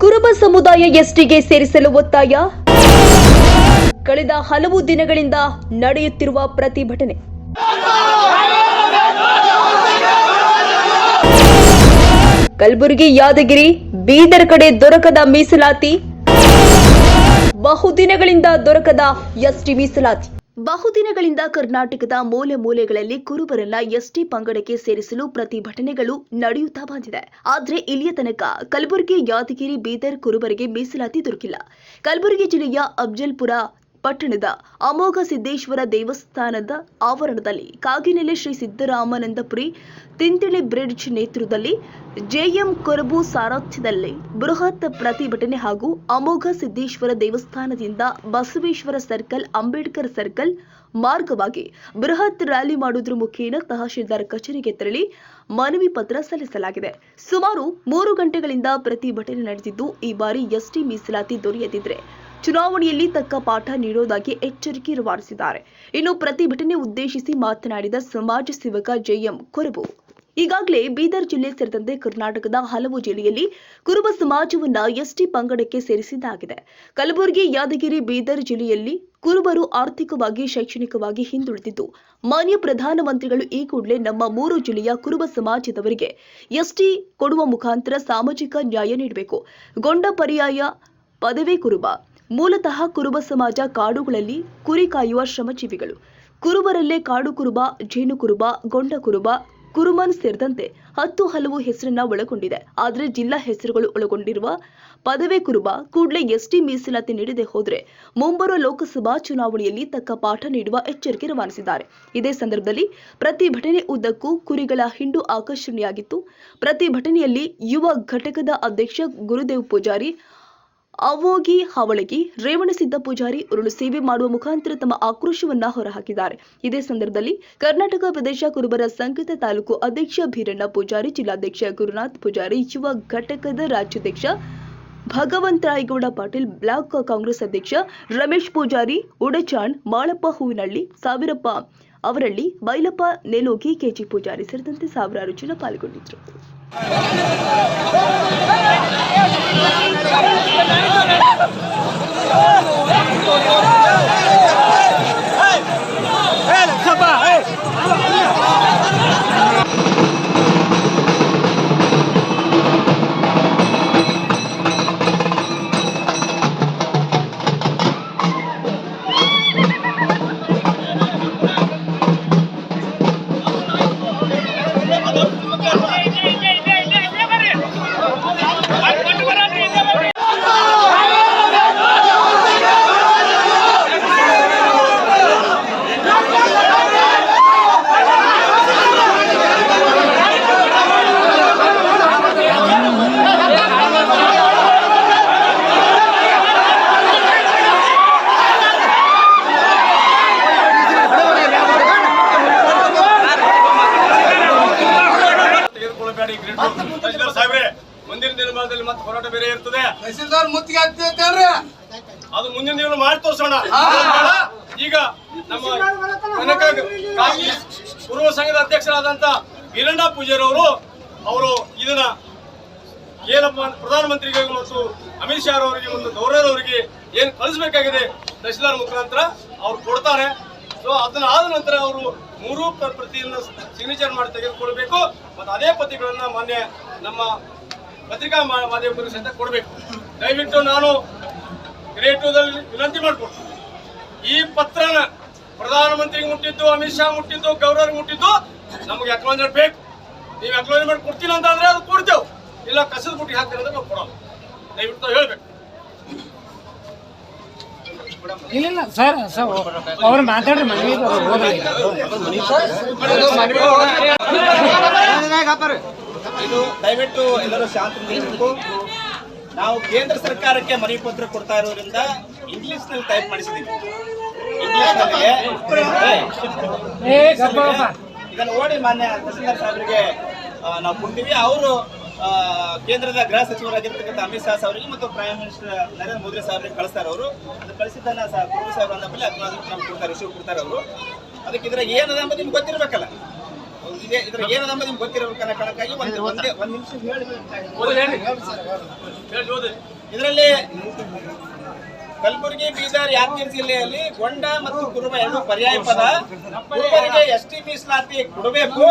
ಕುರುಬ ಸಮುದಾಯ ಎಸ್ಟಿಗೆ ಸೇರಿಸಲು ಒತ್ತಾಯ? ಕಳೆದ ಹಲವು ದಿನಗಳಿಂದ ನಡೆಯುತ್ತಿರುವ ಪ್ರತಿಭಟನೆ. ಕಲಬುರಗಿ, ಯಾದಗಿರಿ, ಬೀದರ್ ಕಡೆ ದೊರಕದ ಮೀಸಲಾತಿ. ಬಹುದಿನಗಳಿಂದ ದೊರಕದ ಎಸ್ಟಿ ಮೀಸಲಾತಿ. ಬಹುದಿನಗಳಿಂದ ಕರ್ನಾಟಕದ ಮೂಲೆ ಮೂಲೆಗಳಲ್ಲಿ ಕುರುಬರನ್ನ ಎಸ್ಟಿ ಪಂಗಡಕ್ಕೆ ಸೇರಿಸಲು ಪ್ರತಿಭಟನೆಗಳು ನಡೆಯುತ್ತಾ ಬಂದಿದೆ. ಆದರೆ ಇಲ್ಲಿಯ ತನಕ ಕಲಬುರಗಿ ಯಾದಗಿರಿ ಬೀದರ್ ಕುರುಬರಿಗೆ ಮೀಸಲಾತಿ ದೊರಕಿಲ್ಲ. ಕಲಬುರಗಿ ಜಿಲ್ಲೆಯ ಅಫ್ಜಲ್ಪುರ ಪಟ್ಟಣದ ಅಮೋಘ ಸಿದ್ದೇಶ್ವರ ದೇವಸ್ಥಾನದ ಆವರಣದಲ್ಲಿ ಕಾಗಿನೆಲೆ ಶ್ರೀ ಸಿದ್ದರಾಮಾನಂದಪುರಿ ತಿಂತಿಳಿ ಬ್ರಿಡ್ಜ್ ನೇತೃತ್ವದಲ್ಲಿ ಜೆಎಂ ಕೊರಬು ಸಾರಥ್ಯದಲ್ಲಿ ಬೃಹತ್ ಪ್ರತಿಭಟನೆ ಹಾಗೂ ಅಮೋಘ ಸಿದ್ದೇಶ್ವರ ದೇವಸ್ಥಾನದಿಂದ ಬಸವೇಶ್ವರ ಸರ್ಕಲ್, ಅಂಬೇಡ್ಕರ್ ಸರ್ಕಲ್ ಮಾರ್ಗವಾಗಿ ಬೃಹತ್ ರ್ಯಾಲಿ ಮಾಡುವುದರ ಮುಖೇನ ತಹಶೀಲ್ದಾರ್ ಕಚೇರಿಗೆ ತೆರಳಿ ಮನವಿ ಪತ್ರ ಸಲ್ಲಿಸಲಾಗಿದೆ. ಸುಮಾರು ಮೂರು ಗಂಟೆಗಳಿಂದ ಪ್ರತಿಭಟನೆ ನಡೆದಿದ್ದು, ಈ ಬಾರಿ ಎಸ್ಟಿ ಮೀಸಲಾತಿ ದೊರೆಯದಿದ್ರೆ ಚುನಾವಣೆಯಲ್ಲಿ ತಕ್ಕ ಪಾಠ ನೀಡೋದಾಗಿ ಎಚ್ಚರಿಕೆ ರವಾನಿಸಿದ್ದಾರೆ. ಇನ್ನು ಪ್ರತಿಭಟನೆ ಉದ್ದೇಶಿಸಿ ಮಾತನಾಡಿದ ಸಮಾಜ ಸೇವಕ ಜೆಎಂ ಕುರುಬು. ಈಗಾಗಲೇ ಬೀದರ್ ಜಿಲ್ಲೆ ಸೇರಿದಂತೆ ಕರ್ನಾಟಕದ ಹಲವು ಜಿಲ್ಲೆಯಲ್ಲಿ ಕುರುಬ ಸಮಾಜವನ್ನ ಎಸ್ಟಿ ಪಂಗಡಕ್ಕೆ ಸೇರಿಸಿದ್ದಾಗಿದೆ. ಕಲಬುರಗಿ, ಯಾದಗಿರಿ, ಬೀದರ್ ಜಿಲ್ಲೆಯಲ್ಲಿ ಕುರುಬರು ಆರ್ಥಿಕವಾಗಿ, ಶೈಕ್ಷಣಿಕವಾಗಿ ಹಿಂದುಳಿದಿದ್ದು, ಮಾನ್ಯ ಪ್ರಧಾನಮಂತ್ರಿಗಳು ಈ ಕೂಡಲೇ ನಮ್ಮ ಮೂರು ಜಿಲ್ಲೆಯ ಕುರುಬ ಸಮಾಜದವರಿಗೆ ಎಸ್ಟಿ ಕೊಡುವ ಮುಖಾಂತರ ಸಾಮಾಜಿಕ ನ್ಯಾಯ ನೀಡಬೇಕು. ಗೊಂಡ ಪರ್ಯಾಯ ಪದವಿ ಕುರುಬ. ಮೂಲತಃ ಕುರುಬ ಸಮಾಜ ಕಾಡುಗಳಲ್ಲಿ ಕುರಿ ಕಾಯುವ ಶ್ರಮಜೀವಿಗಳು. ಕುರುಬರಲ್ಲೇ ಕಾಡು ಕುರುಬ, ಜೇನು ಕುರುಬ, ಗೊಂಡ ಕುರುಬ, ಕುರುಮನ್ ಸೇರಿದಂತೆ ಹತ್ತು ಹಲವು ಹೆಸರನ್ನ ಒಳಗೊಂಡಿದೆ. ಆದರೆ ಜಿಲ್ಲಾ ಹೆಸರುಗಳು ಒಳಗೊಂಡಿರುವ ಪದವಿ ಕುರುಬ ಕೂಡಲೇ ಎಸ್ಟಿ ಮೀಸಲಾತಿ ನೀಡದೆ ಹೋದರೆ ಮುಂಬರುವ ಲೋಕಸಭಾ ಚುನಾವಣೆಯಲ್ಲಿ ತಕ್ಕ ಪಾಠ ನೀಡುವ ಎಚ್ಚರಿಕೆ ರವಾನಿಸಿದ್ದಾರೆ. ಇದೇ ಸಂದರ್ಭದಲ್ಲಿ ಪ್ರತಿಭಟನೆ ಉದ್ದಕ್ಕೂ ಕುರಿಗಳ ಹಿಂಡು ಆಕರ್ಷಣೆಯಾಗಿತ್ತು. ಪ್ರತಿಭಟನೆಯಲ್ಲಿ ಯುವ ಘಟಕದ ಅಧ್ಯಕ್ಷ ಗುರುದೇವ್ ಪೂಜಾರಿ ಅವೋಗಿ ಹವಳಗಿ ರೇವಣಸಿದ್ದ ಪೂಜಾರಿ ಉರುಳು ಸೇವೆ ಮಾಡುವ ಮುಖಾಂತರ ತಮ್ಮ ಆಕ್ರೋಶವನ್ನ ಹೊರಹಾಕಿದ್ದಾರೆ. ಇದೇ ಸಂದರ್ಭದಲ್ಲಿ ಕರ್ನಾಟಕ ಪ್ರದೇಶ ಕುರುಬರ ಸಂಘದ ತಾಲೂಕು ಅಧ್ಯಕ್ಷ ಭೀರಣ್ಣ ಪೂಜಾರಿ, ಜಿಲ್ಲಾಧ್ಯಕ್ಷ ಗುರುನಾಥ್ ಪೂಜಾರಿ, ಯುವ ಘಟಕದ ರಾಜ್ಯಾಧ್ಯಕ್ಷ ಭಗವಂತರಾಯಗೌಡ ಪಾಟೀಲ್, ಬ್ಲಾಕ್ ಕಾಂಗ್ರೆಸ್ ಅಧ್ಯಕ್ಷ ರಮೇಶ್ ಪೂಜಾರಿ, ಉಡಚಾಣ್ ಮಾಳಪ್ಪ ಹೂವಿನಳ್ಳಿ ಸಾವಿರಪ್ಪ ಅವರಳ್ಳಿ ಬೈಲಪ್ಪ ನೆಲೋಗಿ, ಕೆಜಿ ಪೂಜಾರಿ ಸೇರಿದಂತೆ ಸಾವಿರಾರು ಜನ ಪಾಲ್ಗೊಂಡಿದ್ದರು. Oh, my God. ಮತ್ತೆ ಹೋರಾಟ ಬೇರೆ ಇರ್ತದೆ. ತಹಸೀಲ್ದಾರ್ ಮುತ್ತಿಗೆ ಹಾಕ್ತೇಳ್ರಿ ಅದು ಮುಂದಿನ ದಿನ ಮಾಡಿ ತೋರ್ಸೋಣ. ಈಗ ನಮ್ಮ ಪೂರ್ವ ಸಂಘದ ಅಧ್ಯಕ್ಷರಾದಂತ ವೀರಣ್ಣ ಪೂಜಾರವರು ಅವರು ಇದನ್ನ ಏನಪ್ಪ ಅಂದ್ರೆ ಪ್ರಧಾನಮಂತ್ರಿಗಳಿಗೆ ಮತ್ತು ಅಮಿತ್ ಶಾ ಅವರಿಗೆ ಮತ್ತು ಗೌರವರವರಿಗೆ ಏನ್ ಕಳಿಸ್ಬೇಕಾಗಿದೆ ತಹಸೀಲ್ದಾರ್ ಮುಖಾಂತರ ಅವ್ರು ಕೊಡ್ತಾರೆ. ಸೊ ಅದನ್ನ ಆದ ನಂತರ ಅವರು ಮೂರು ಪ್ರತಿಯನ್ನು ಪ್ರತಿಯನ್ನ ಸಿಗ್ನೇಚರ್ ಮಾಡಿ ತೆಗೆದುಕೊಳ್ಬೇಕು. ಮತ್ತು ಅದೇ ಪತಿಗಳನ್ನ ಮಾನ್ಯ ನಮ್ಮ ಪತ್ರಿಕಾ ಮಾ- ಮಾಧ್ಯಮದವರು ಸಹಿತ ಕೊಡಬೇಕು. ದಯವಿಟ್ಟು ನಾನು ಕ್ರಿಯೇಟಿವ್ದಲ್ಲಿ ವಿನಂತಿ ಮಾಡ್ಕೊಡ್ತೀನಿ ಈ ಪತ್ರನ ಪ್ರಧಾನಮಂತ್ರಿಗೆ ಮುಟ್ಟಿದ್ದು ಅಮಿತ್ ಶಾ ಮುಟ್ಟಿದ್ದು ಗೌರವ್ರಿಗೆ ಮುಟ್ಟಿದ್ದು ನಮಗೆ ಅಕ್ಲೋಜ್ಮೆಂಟ್ ಬೇಕು. ನೀವು ಅಕ್ಲೋಜ್ಮೆಂಟ್ ಕೊಡ್ತೀನಿ ಅಂತ ಅಂದ್ರೆ ಅದು ಕೊಡ್ತೇವೆ. ಇಲ್ಲ ಕಸದ ಬುಟ್ಟಿ ಹಾಕ್ತೀರ ಅಂದ್ರೆ ನಾವು ಕೊಡೋಲ್ಲ. ದಯವಿಟ್ಟು ಹೇಳ್ಬೇಕು. ಇಲ್ಲ ಇಲ್ಲ ಸರ್ ಸರ್ ಅವ್ರು ಮಾತಾಡ್ರಿ ಮನವಿ ಹೋಗ್ರಿ ಇದು ದಯವಿಟ್ಟು ಎಲ್ಲರೂ ಶಾಂತರಿರಬೇಕು ನಾವು ಕೇಂದ್ರ ಸರ್ಕಾರಕ್ಕೆ ಮನವಿ ಪತ್ರ ಕೊಡ್ತಾ ಇರೋದ್ರಿಂದ ಇಂಗ್ಲಿಷ್ನಲ್ಲಿ ಟೈಪ್ ಮಾಡಿಸಿದೀವಿ. ಇದನ್ನು ಓಡಿ ಮಾನ್ಯ ತಹಸೀಲ್ದಾರ್ ಸಾಹೇಬರಿಗೆ ನಾವು ಕೊಡ್ತೀವಿ. ಅವರು ಕೇಂದ್ರದ ಗೃಹ ಸಚಿವರಾಗಿರ್ತಕ್ಕಂಥ ಅಮಿತ್ ಶಾ ಅವರಿಗೆ ಮತ್ತು ಪ್ರೈಮ್ ಮಿನಿಸ್ಟರ್ ನರೇಂದ್ರ ಮೋದಿ ಸಾಹೇಬರಿಗೆ ಕಳಿಸ್ತಾರೆ ಅವರು. ಅದು ಕಳಿಸಿದ್ದನ್ನ ಸಾಹೇಬ್ರ ಅಂದ ಮೇಲೆ ಅದನ್ನ ನಮ್ಗೆ ಕೊಡ್ತಾರೆ ರಿಸೀವ್ ಕೊಡ್ತಾರೆ ಅವರು. ಅದಕ್ಕೆ ಏನದ ಅಂಬುದು ನಿಮ್ಗೆ ಗೊತ್ತಿರ್ಬೇಕಲ್ಲ. ಇದೆ. ಇದ್ರ ಏನದ ಅಂತ ನಿಮ್ಗೆ ಗೊತ್ತಿರಬೇಕು ಅನ್ನೋ ಕಾರಣಕ್ಕಾಗಿ ಒಂದು ಒಂದೇ ಒಂದ್ ನಿಮಿಷ ಹೇಳಿ ಇದರಲ್ಲಿ ಕಲಬುರಗಿ ಬೀದರ್ ಯಾದಗಿರಿ ಜಿಲ್ಲೆಯಲ್ಲಿ ಗೊಂಡ ಮತ್ತು ಕುರುಬ ಎರಡು ಪರ್ಯಾಯ ಪದ. ಕುರುಬರಿಗೆ ಎಷ್ಟಿ ಮೀಸಲಾತಿ ಕೊಡಬೇಕು.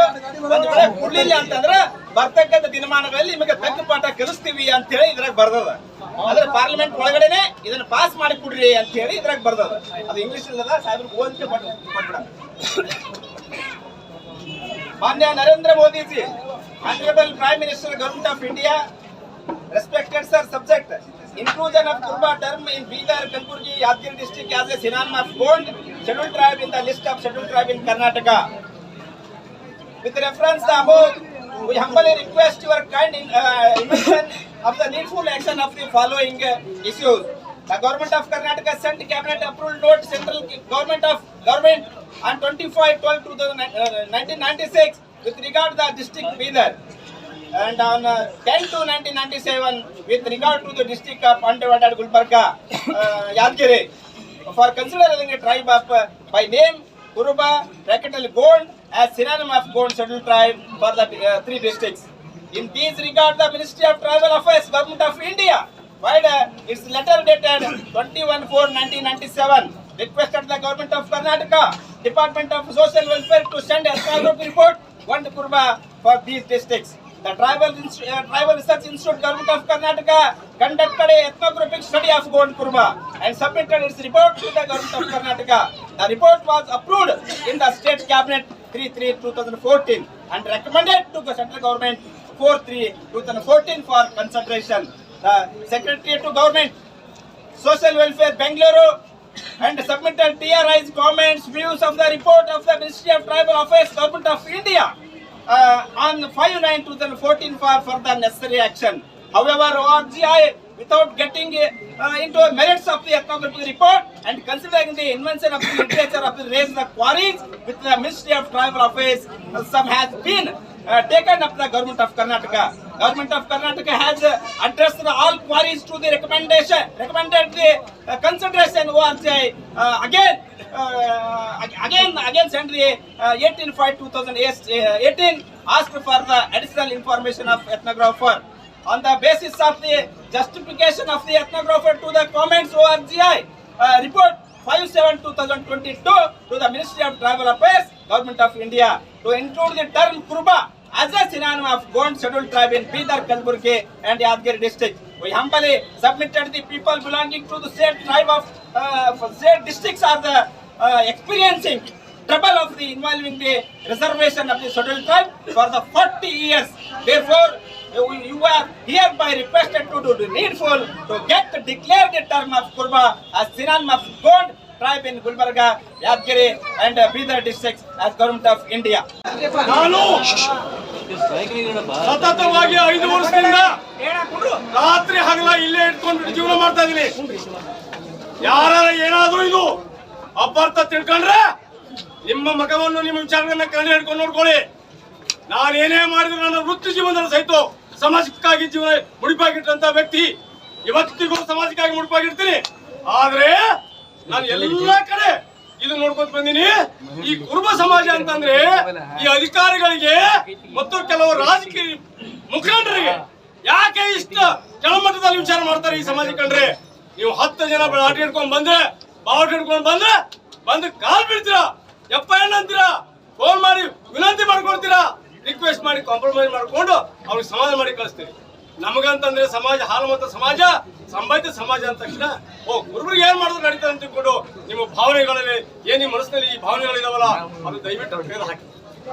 ಒಂದು ವೇಳೆ ಕೊಡ್ಲಿಲ್ಲ ಅಂತಂದ್ರೆ ಬರ್ತಕ್ಕಂಥ ದಿನಮಾನಗಳಲ್ಲಿ ನಿಮಗೆ ತಕ್ಕ ಪಾಠ ಕಲಿಸ್ತೀವಿ ಅಂತ ಹೇಳಿ ಇದ್ರಾಗ ಬರ್ದದ. ಆದ್ರೆ ಪಾರ್ಲಿಮೆಂಟ್ ಒಳಗಡೆನೆ ಇದನ್ನ ಪಾಸ್ ಮಾಡಿ ಕೊಡ್ರಿ ಅಂತ ಹೇಳಿ ಇದ್ರಾಗ ಬರ್ದದ. ಅದು ಇಂಗ್ಲಿಷ್ ಇಲ್ಲದ ಸಾಹೇಬ್ರು ಓದಿಕೆ ಕೊಟ್ಬಿಡ ಮಾನ್ಯ Narendra Modi ji honourable prime minister government of India respected sir subject inclusion of kurba term in bidar kalburgi yadgir district as a synonym of gold scheduled tribe in the list of scheduled tribe in karnataka with reference the above we humbly request your kind in, uh, of the needful action of the following uh, issues the government of karnataka sent cabinet approval note central government of government on 25 12 1996 with regard to the district bidar and on uh, 10 to 1997 with regard to the district of Antevadat Gulbarga, uh, for considering a tribe of uh, by name Kuruba, bracketly Gond as synonym of Gond scheduled tribe for the uh, three districts. In these regard, the Ministry of Tribal Affairs, Government of India, uh, its letter dated 21-4-1997, requested the Government of Karnataka, Department of Social Welfare to send a ethnography report, one Kurba for these districts. The Tribal, uh, Tribal Research Institute, Government of Karnataka, conducted a ethnographic study of Gond Kurba and submitted its report to the Government of Karnataka. The report was approved in the State Cabinet 3-3-2014 and recommended to the central government 4-3-2014 for consideration. The Secretary to Government Social Welfare Bangalore, and submitted TRI's comments, views of the report of the Ministry of Tribal Affairs, Government of India uh, on 5-9-2014 for further necessary action. However, ORGI, without getting uh, into the merits of the ethnographic report and considering the invention of the literature of the raise the quarries with the Ministry of Tribal Affairs, uh, some has been uh, taken up the government of Karnataka. Government of Karnataka has uh, addressed all queries to the recommendation, recommended the uh, consideration uh, again. Uh, again, again, sent uh, 18 5 2018 asked for the additional information of ethnographer. On the basis of the justification of the ethnographer to the comments ORGI uh, report 57 2022 to the Ministry of Tribal Affairs, Government of India, to include the term Kurba as a synonym of Gond scheduled tribe in Bidar, Kalburgi and Yadgir district. We humbly submitted the people belonging to the said tribe of uh, said districts are the uh, experiencing trouble of the involving the reservation of the scheduled tribe for the 40 years. Therefore, you are hereby requested to do the needful to get declared the term of Kurba as synonym of God in Gulbarga, Yadgiri and uh, Bidar districts as government of India. ನಾನು ಸತತವಾಗಿ ಐದು ವರ್ಷದಿಂದ ರಾತ್ರಿ ಹಗಲ ಇಲ್ಲೇ ಇಟ್ಕೊಂಡು ಜೀವನ ಮಾಡ್ತಾ ಇದೀನಿ. ಯಾರ ಏನಾದ್ರೂ ಇದು ಅಪಾರ್ಥ ತಿಳ್ಕೊಂಡ್ರೆ ನಿಮ್ಮ ಮಗವನ್ನು ನಿಮ್ಮ ವಿಚಾರಗಳನ್ನ ಕಂಡು ಹಿಡ್ಕೊಂಡು ನೋಡ್ಕೊಳ್ಳಿ. ಏನೇ ಮಾಡಿದ್ರು ನನ್ನ ವೃತ್ತಿ ಜೀವನದಲ್ಲಿ ಸಹಿತ ಸಮಾಜಕ್ಕಾಗಿ ಜೀವನ ಮುಡಿಪಾಗಿಟ್ಟಂತ ವ್ಯಕ್ತಿ ಇವತ್ತಿಗೂ ಸಮಾಜಕ್ಕಾಗಿ ಮುಡಿಪಾಗಿರ್ತೀನಿ. ಆದ್ರೆ ನಾನು ಎಲ್ಲಾ ಕಡೆ ಇದು ನೋಡ್ಕೊಂತ ಬಂದೀನಿ. ಈ ಕುರುಬ ಸಮಾಜ ಅಂತಂದ್ರೆ ಈ ಅಧಿಕಾರಿಗಳಿಗೆ ಮತ್ತು ಕೆಲವು ರಾಜಕೀಯ ಮುಖಂಡರಿಗೆ ಯಾಕೆ ಇಷ್ಟ ಕೆಳಮಟ್ಟದಲ್ಲಿ ವಿಚಾರ ಮಾಡ್ತಾರೆ ಈ ಸಮಾಜ ಕಂಡ್ರೆ? ನೀವು ಹತ್ತು ಜನ ಆಟ ಹಿಡ್ಕೊಂಡ್ ಬಂದ್ರೆ, ಬಾವುಟ ಹಿಡ್ಕೊಂಡ್ ಬಂದ್ರೆ, ಬಂದು ಕಾಲ್ ಬಿಡ್ತೀರಾ ಎಪ್ಪ ಅಂತೀರಾ? ಫೋನ್ ಮಾಡಿ ವಿನಂತಿ ಮಾಡ್ಕೊಳ್ತೀರಾ? ರಿಕ್ವೆಸ್ಟ್ ಮಾಡಿ ಕಾಂಪ್ರಮೈಸ್ ಮಾಡ್ಕೊಂಡು ಅವ್ರಿಗೆ ಸಮಾಧಾನ ಮಾಡಿ ಕಳಿಸ್ತೀರಿ. ನಮಗಂತಂದ್ರೆ ಸಮಾಜ, ಹಾಲು ಮತ್ತು ಸಮಾಜ, ಸಂಬಂಧಿತ ಸಮಾಜ ಅಂತ ತಕ್ಷಣ, ಓ ಗುರುಗಳಿಗೆ ಏನ್ ಮಾಡಿದ್ರು ನಡೀತದೆ ಅಂತ ಕೊಡು ನಿಮ್ಮ ಭಾವನೆಗಳಲ್ಲಿ, ಏನ್ ನಿಮ್ಮ ಮನಸ್ಸಿನಲ್ಲಿ ಈ ಭಾವನೆಗಳಿದಾವಲ್ಲ ಅದು ದಯವಿಟ್ಟು ಅವ್ರ ಹಾಕಿ.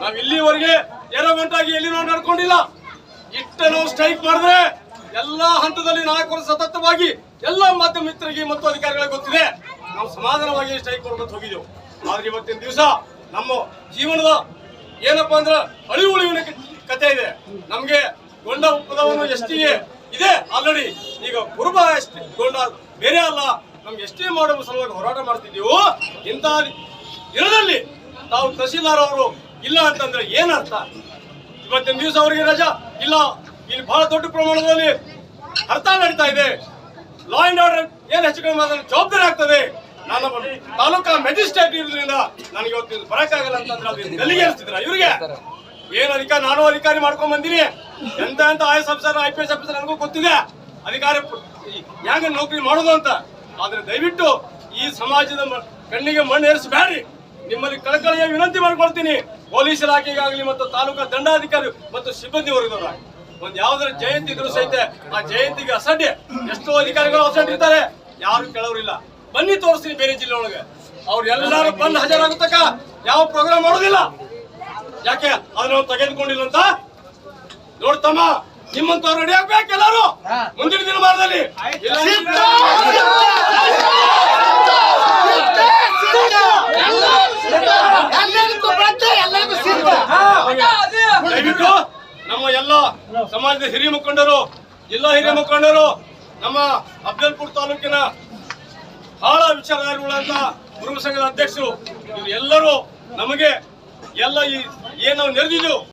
ನಾವ್ ಇಲ್ಲಿವರೆಗೆ ಏನೋ ಗಂಟಾಗಿ ಎಲ್ಲಿ ನಾವು ನಡ್ಕೊಂಡಿಲ್ಲ. ಇಷ್ಟ ನಾವು ಸ್ಟ್ರೈಕ್ ಮಾಡಿದ್ರೆ ಎಲ್ಲಾ ಹಂತದಲ್ಲಿ ನಾಲ್ಕು ಸತತವಾಗಿ ಎಲ್ಲ ಮಾಧ್ಯಮ ಮಿತ್ರರಿಗೆ ಮತ್ತು ಅಧಿಕಾರಿಗಳಿಗೆ ಗೊತ್ತಿದೆ. ನಾವು ಸಮಾಧಾನವಾಗಿ ಸ್ಟ್ರೈಕ್ ಮಾಡ್ಕೊಂಡು ಹೋಗಿದ್ದೆವು. ಆದ್ರೆ ಇವತ್ತಿನ ದಿವಸ ನಮ್ಮ ಜೀವನದ ಏನಪ್ಪಾ ಅಂದ್ರೆ ಅಳಿ ಉಳಿವಿನ ಕತೆ ಇದೆ. ನಮ್ಗೆ ಗೊಂಡ ಉಪದವನು ಎಸ್ ಟಿ ಇದೆ, ಆಲ್ರೆಡಿ. ಈಗ ಕುರುಬ ಎಸ್ ಗೊಂಡ ಬೇರೆ ಅಲ್ಲ. ನಮ್ಗೆ ಎಸ್ ಟಿ ಮಾಡುವ ಸಲುವಾಗಿ ಹೋರಾಟ ಮಾಡ್ತಿದ್ದೀವಿ, ಇಂಥ ದಿನದಲ್ಲಿ ನಾವು ತಹಸೀಲ್ದಾರ್ ಅವರು ಇಲ್ಲ ಅಂತಂದ್ರೆ ಏನರ್ಥ ಇವತ್ತಿನ ದಿವಸ ಅವರಿಗೆ ರಜಾ. ಇಲ್ಲ, ಇಲ್ಲಿ ಬಹಳ ದೊಡ್ಡ ಪ್ರಮಾಣದಲ್ಲಿ ಅರ್ಥ ನಡೀತಾ ಇದೆ. ಲಾ ಅಂಡ್ ಆರ್ಡರ್ ಏನ್ ಹೆಚ್ಚು ಕಡಿಮೆ ಜವಾಬ್ದಾರಿ ಆಗ್ತದೆ. ನಾನು ತಾಲೂಕಾ ಮ್ಯಾಜಿಸ್ಟ್ರೇಟ್ ಇರೋದ್ರಿಂದ ನನಗೆ ಇವತ್ತು ಬರಕ್ಕಾಗಲ್ಲ ಅಂತಂದ್ರೆ ಅದು ಗಲಿಗೆ ಅನಿಸ್ತಿದ್ರ ಇವ್ರಿಗೆ? ಏನು ಅಧಿಕಾರಿ ನಾನು ಅಧಿಕಾರಿ ಮಾಡ್ಕೊಂಡ್ ಬಂದಿನಿ. ಎಂತ ಎಂತ I S officer, I P S officer ನನಗೂ ಗೊತ್ತಿದೆ. ಅಧಿಕಾರಿ ಹೆಂಗ ನೌಕರಿ ಮಾಡೋದು ಅಂತ. ಆದ್ರೆ ದಯವಿಟ್ಟು ಈ ಸಮಾಜದ ಕಣ್ಣಿಗೆ ಮಣ್ಣು ಏರಿಸಬೇಡ್ರಿ. ನಿಮ್ಮಲ್ಲಿ ಕಳಕಳಿಯ ವಿನಂತಿ ಮಾಡ್ಕೊಳ್ತೀನಿ. ಪೊಲೀಸ್ ಇಲಾಖೆಗಾಗಲಿ ಮತ್ತು ತಾಲೂಕಾ ದಂಡಾಧಿಕಾರಿ ಮತ್ತು ಸಿಬ್ಬಂದಿ ವರ್ಗದವರ ಒಂದ್ ಯಾವ್ದಾರ ಜಯಂತಿ ಇದ್ರು ಸಹಿತ ಆ ಜಯಂತಿಗೆ ಅಸಡ್ಡೆ. ಎಷ್ಟೋ ಅಧಿಕಾರಿಗಳು ಅಸಡ್ಡೆ ಇರ್ತಾರೆ ಯಾರು ಕೇಳೋರಿಲ್ಲ ಬನ್ನಿ ತೋರಿಸ್ತೀನಿ ಬೇರೆ ಜಿಲ್ಲೆ ಒಳಗೆ ಅವ್ರು ಎಲ್ಲರೂ ಬಂದು ಹಾಜರಾಗತಕ್ಕ ಯಾವ ಪ್ರೋಗ್ರಾಮ್ ಮಾಡೋದಿಲ್ಲ. ಯಾಕೆ? ಅದನ್ನ ತೆಗೆದುಕೊಂಡಿಲ್ಲ ಅಂತ ನೋಡ್ತಮ್ಮ ನಿಮ್ಮಂತವ್ರು ರೆಡಿ ಆಗ್ಬೇಕು ಎಲ್ಲರೂ? ಮುಂದಿನ ದಿನಮಾನದಲ್ಲಿ ದಯವಿಟ್ಟು ನಮ್ಮ ಎಲ್ಲ ಸಮಾಜದ ಹಿರಿಯ ಮುಖಂಡರು ಜಿಲ್ಲಾ ಹಿರಿಯ ಮುಖಂಡರು ನಮ್ಮ ಅಫ್ಜಲ್ಪುರ್ ತಾಲೂಕಿನ ಬಹಳ ವಿಚಾರಧಾರಿಗಳಂತ ಗುರು ಸಂಘದ ಅಧ್ಯಕ್ಷರು ಎಲ್ಲರೂ ನಮಗೆ ಎಲ್ಲ ಈ ಏನು ನಾವು ನೆರೆದಿದ್ದು